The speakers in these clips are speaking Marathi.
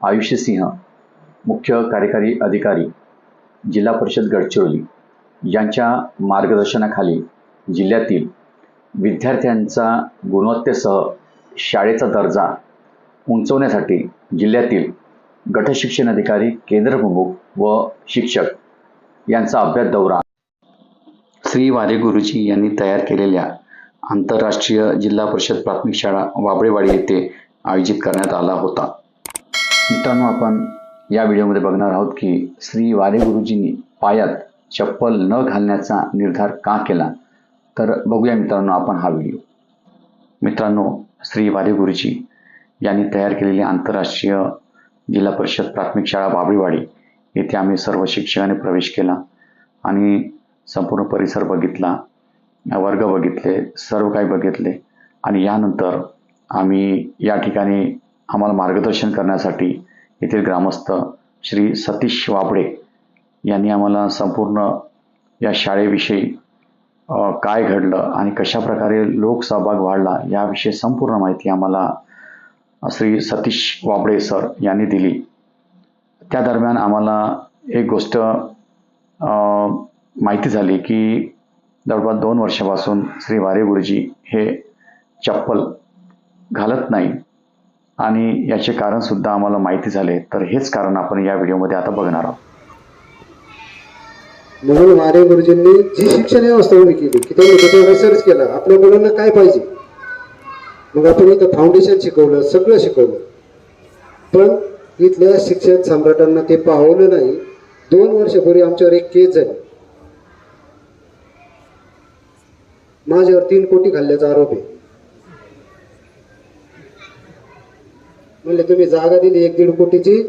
आयुष्य सिंह मुख्य कार्यकारी अधिकारी जिल्हा परिषद गडचिरोली. यांच्या मार्गदर्शनाखाली जिल्ह्यातील विद्यार्थ्यांचा गुणवत्तेसह शाळेचा दर्जा उंचवण्यासाठी जिल्ह्यातील गटशिक्षण अधिकारी केंद्रप्रमुख व शिक्षक यांचा अभ्यास दौरा. श्री वारे गुरुजी यांनी तयार केलेल्या आंतरराष्ट्रीय जिल्हा परिषद प्राथमिक शाळा वाबळेवाडी येथे आयोजित करण्यात आला होता. मित्रांनो आपण या व्हिडिओमध्ये बघणार आहोत की श्री वारे गुरुजींनी पायात चप्पल न घालण्याचा निर्धार का केला? तर बघूया मित्रांनो आपण हा व्हिडिओ. मित्रांनो श्री वारे गुरुजी यांनी तयार केलेली आंतरराष्ट्रीय जिल्हा परिषद प्राथमिक शाळा बाबळीवाडी येथे आम्ही सर्व शिक्षकाने प्रवेश केला आणि संपूर्ण परिसर बघितला वर्ग बघितले सर्व काही बघितले आणि यानंतर आम्ही या ठिकाणी आम्हाला मार्गदर्शन करण्यासाठी येथील ग्रामस्थ श्री सतीश वाबडे यांनी आम्हाला संपूर्ण या शाळेविषयी काय घडलं आणि कशा प्रकारे लोकसहभाग वाढला याविषयी संपूर्ण माहिती आम्हाला श्री सतीश वाबडे सर यांनी दिली. त्या दरम्यान आम्हाला एक गोष्ट माहिती झाली की जवळपास दोन वर्षापासून श्री वारे गुरुजी हे चप्पल घालत नाही. आणि याचे कारणसुद्धा आम्हाला माहिती झाले. तर हेच कारण आपण या व्हिडिओमध्ये आता बघणार आहोत. म्हणून मारे गुरुजींनी जी शिक्षण व्यवस्था उभी केली की त्यांनी त्याच्यावर रिसर्च केला आपल्या मुलांना काय पाहिजे? मग आपण इथं फाउंडेशन शिकवलं सगळं शिकवलं. पण इथल्या शिक्षण सम्राटांना ते पाहवलं नाही. दोन वर्षापूर्वी आमच्यावर एक केस झाली. माझ्यावर तीन कोटी खाल्ल्याचा आरोप आहे. म्हणले तुम्ही जागा दिली एक दीड कोटीची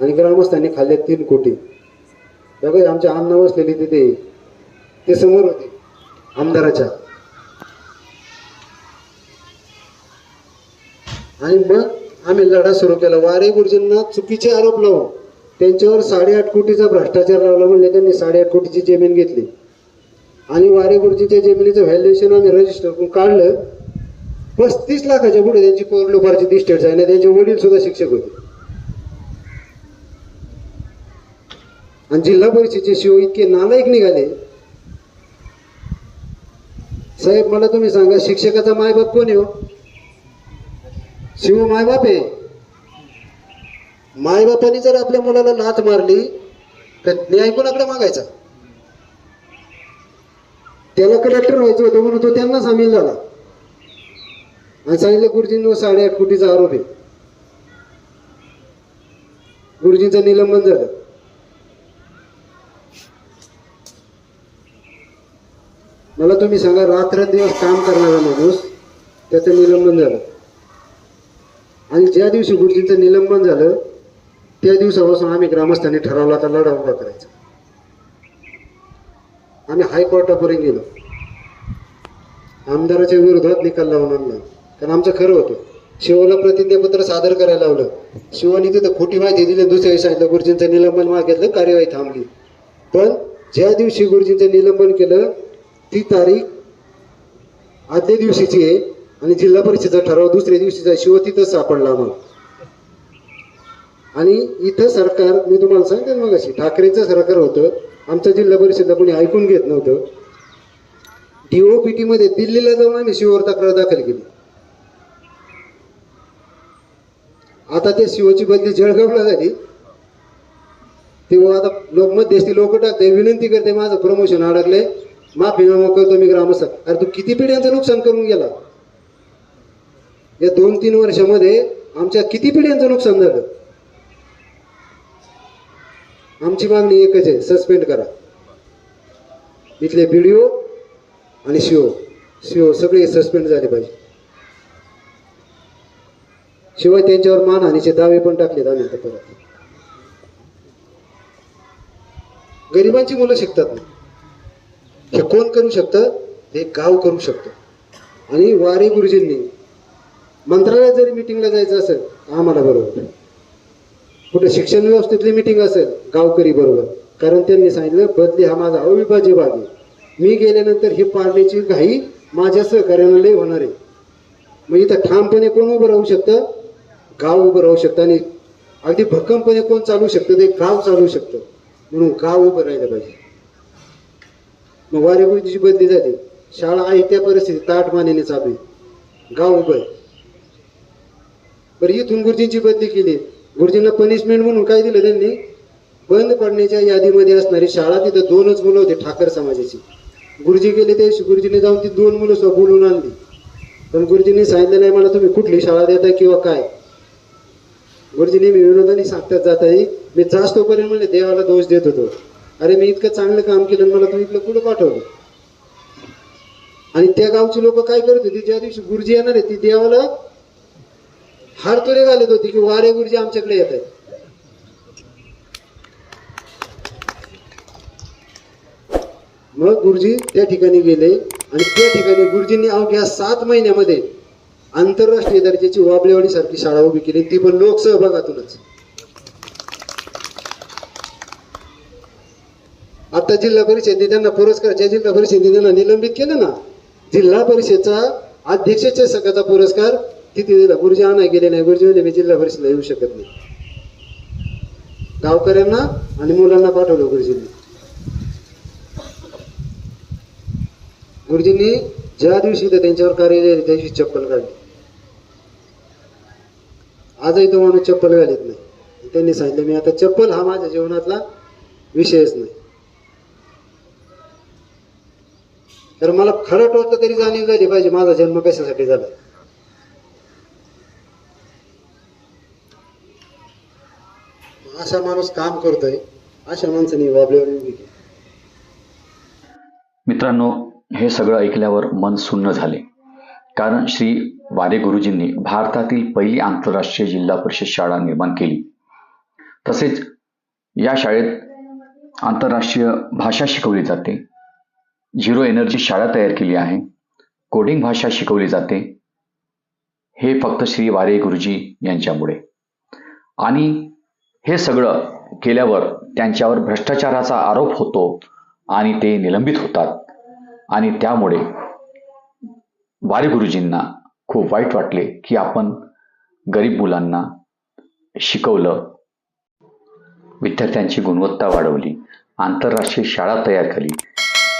आणि ग्रामस्थांनी खाल्ले तीन कोटी. बघा आमच्या अन्न बसलेली तिथे ते समोर होते आमदाराच्या. आणि मग आम्ही लढा सुरू केला. वारे गुरुजींना चुकीचे आरोप लावून त्यांच्यावर साडेआठ कोटीचा भ्रष्टाचार लावला म्हणजे त्यांनी साडेआठ कोटीची जमीन घेतली. आणि वारे गुरुजीच्या जमिनीचं व्हॅल्युएशन आम्ही रजिस्टर करून काढलं. पस्तीस लाखाच्या पुढे त्यांची कोरलोपारची दिस्टेट आहे ना त्यांचे वडील सुद्धा शिक्षक होते. आणि जिल्हा परिषदेचे शिव इतके नालायक निघाले. साहेब मला तुम्ही सांगा शिक्षकाचा मायबाप कोण हो? शिव मायबाप आहे. मायबापाने जर आपल्या मुलाला लाच मारली तर न्याय कोणाकडे मागायचा? त्याला कलेक्टर व्हायचं होतं म्हणून तो त्यांना सामील झाला. आणि सांगितलं गुरुजींवर साडेआठ कोटीचा आरोप आहे. गुरुजींचं निलंबन झालं. मला तुम्ही सांगा रात्रंदिवस काम करणारा माणूस त्याचं निलंबन झालं. आणि ज्या दिवशी गुरुजींचं निलंबन झालं त्या दिवसापासून आम्ही ग्रामस्थांनी ठरवला आता लढा उभा करायचा. आम्ही हायकोर्टापर्यंत गेलो. आमदाराच्या विरोधात निकाल लावून आणला. कारण आमचं खरं होतं. शिवाला प्रतिज्ञापत्र सादर करायला लावलं. शिवानी तिथं खोटी माहिती दिली दुसऱ्या दिवशी सांगितलं गुरुजींचं निलंबन मागितलं कार्यवाही थांबली. पण ज्या दिवशी गुरुजींचं निलंबन केलं ती तारीख आदल्या दिवशीची आहे आणि जिल्हा परिषदेचा ठराव दुसऱ्या दिवशीचा शिव तिथंच सापडला मग आणि इथं सरकार मी तुम्हाला सांगते मग अशी ठाकरेंचं सरकार होतं. आमचं जिल्हा परिषदला कोणी ऐकून घेत नव्हतं. डीओपीटी मध्ये दिल्लीला जाऊन आम्ही शिववर तक्रार दाखल केली. आता ते शिवची बदली जळगावला झाली. तेव्हा आता लोक मध्यस्थी लोक टाकते विनंती करते माझं प्रमोशन अडकले माफीनामा करतो मी ग्रामस्थ. अरे तू किती पिढ्यांचं नुकसान करून गेला? या दोन तीन वर्षामध्ये आमच्या किती पिढ्यांचं नुकसान झालं? आमची मागणी एकच आहे सस्पेंड करा. इथले व्हिडिओ आणि शिओ शिओ सगळे सस्पेंड झाले पाहिजे. शिवाय त्यांच्यावर मानहानीचे दावे पण टाकलेत आम्ही आता परत. गरिबांची मुलं शिकतात ना. हे कोण करू शकतं? हे गाव करू शकतं. आणि वारे गुरुजींनी मंत्रालयात जरी मिटिंगला जायचं असेल आम्हाला बरोबर. कुठे शिक्षण व्यवस्थेतली मिटिंग असेल गावकरी बरोबर. कारण त्यांनी सांगितलं बदली हा माझा अविभाज्य भाग आहे. मी गेल्यानंतर ही पाडण्याची घाई माझ्या सहकार्यानं लय होणार आहे. मग इथं ठामपणे कोण उभं राहू शकतं? गाव उभं राहू शकतं आणि अगदी भक्कमपणे कोण चालू शकतं ते गाव चालू शकतं. म्हणून गाव उभं राहिलं पाहिजे. मग वारेगुरुजीची बदली झाली. शाळा आहे त्या परिस्थितीत ताट मानेने चालू गाव उभं आहे. बरं इथून गुरुजींची बदली केली. गुरुजींना पनिशमेंट म्हणून काय दिलं त्यांनी? बंद पडण्याच्या यादीमध्ये असणारी शाळा तिथं दोनच मुलं होते ठाकर समाजाची. गुरुजी गेले ते गुरुजीने जाऊन ती दोन मुलं स्वतः बोलून आणली. पण गुरुजींनी सांगितलं नाही मला तुम्ही कुठली शाळा देता किंवा काय? गुरुजींनी मी विनोदाने सांगतात आहे. मी जास्त तोपर्यंत म्हणले देवाला दोष देत होतो. अरे मी इतकं चांगलं काम केलं मला तुम्ही इकडं कुठं पाठवलं? आणि त्या गावची लोक काय करत होती? ज्या दिवशी गुरुजी येणार आहे ती देवाला हार तुरे घालत होती की वारे गुरुजी आमच्याकडे येत आहेत. मग गुरुजी त्या ठिकाणी गेले आणि त्या ठिकाणी गुरुजींनी अवघ्या सात महिन्यामध्ये आंतरराष्ट्रीय दर्जाची वाबलेवाडी सारखी शाळा उभी केली. ती पण लोकसहभागातूनच. आता जिल्हा परिषदेने त्यांना पुरस्कारच्या जिल्हा परिषदेने त्यांना निलंबित केलं ना जिल्हा परिषदचा अध्यक्षाच्या सकाळचा पुरस्कार तिथे दिला. गुरुजी आणा गेले नाही. गुरुजी मी जिल्हा परिषदला येऊ शकत नाही. गावकऱ्यांना आणि मुलांना पाठवलं गुरुजींनी. गुरुजींनी ज्या दिवशी इथं त्यांच्यावर कार्य त्या दिवशी चप्पल काढली. आजही तो माणूस चप्पल घालत नाही. त्यांनी सांगितलं मी आता चप्पल हा माझ्या जीवनातला विषयच नाही. तर मला खरं टोचलं तरी जाणीव झाली पाहिजे माझा जन्म कशासाठी झाला? असा माणूस काम करतोय अशा माणसाने वाबल्यावर मित्रांनो हे सगळं ऐकल्यावर मन सुन्न झाले. कारण श्री वारे गुरुजींनी भारतातील पहिली आंतरराष्ट्रीय जिल्हा परिषद शाळा निर्माण केली. तसेच या शाळेत आंतरराष्ट्रीय भाषा शिकवली जाते. झिरो एनर्जी शाळा तयार केली आहे. कोडिंग भाषा शिकवली जाते. हे फक्त श्री वारे गुरुजी यांच्यामुळे. आणि हे सगळं केल्यावर त्यांच्यावर भ्रष्टाचाराचा आरोप होतो आणि ते निलंबित होतात. आणि त्यामुळे वारे गुरुजींना खूप वाईट वाटले की आपण गरीब मुलांना शिकवलं विद्यार्थ्यांची गुणवत्ता वाढवली आंतरराष्ट्रीय शाळा तयार केली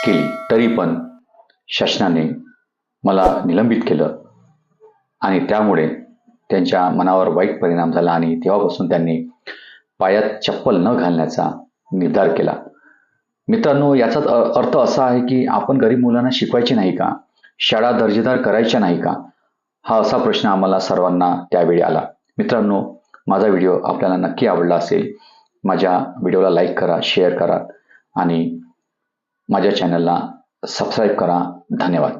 केली. तरी पण शासनाने मला निलंबित केलं आणि त्यामुळे त्यांच्या मनावर वाईट परिणाम झाला आणि तेव्हापासून त्यांनी पायात चप्पल न घालण्याचा निर्धार केला. मित्रांनो याचाच अर्थ असा आहे की आपण गरीब मुलांना शिकवायचे नाही का? शाळा दर्जेदार करायच्या नाही का? हा असा प्रश्न आम्हाला सर्वांना त्यावेळी आला. मित्रांनो माझा व्हिडिओ आपल्याला नक्की आवडला असेल माझ्या व्हिडिओला लाईक करा शेअर करा आणि माझ्या चॅनलला सबस्क्राईब करा. धन्यवाद.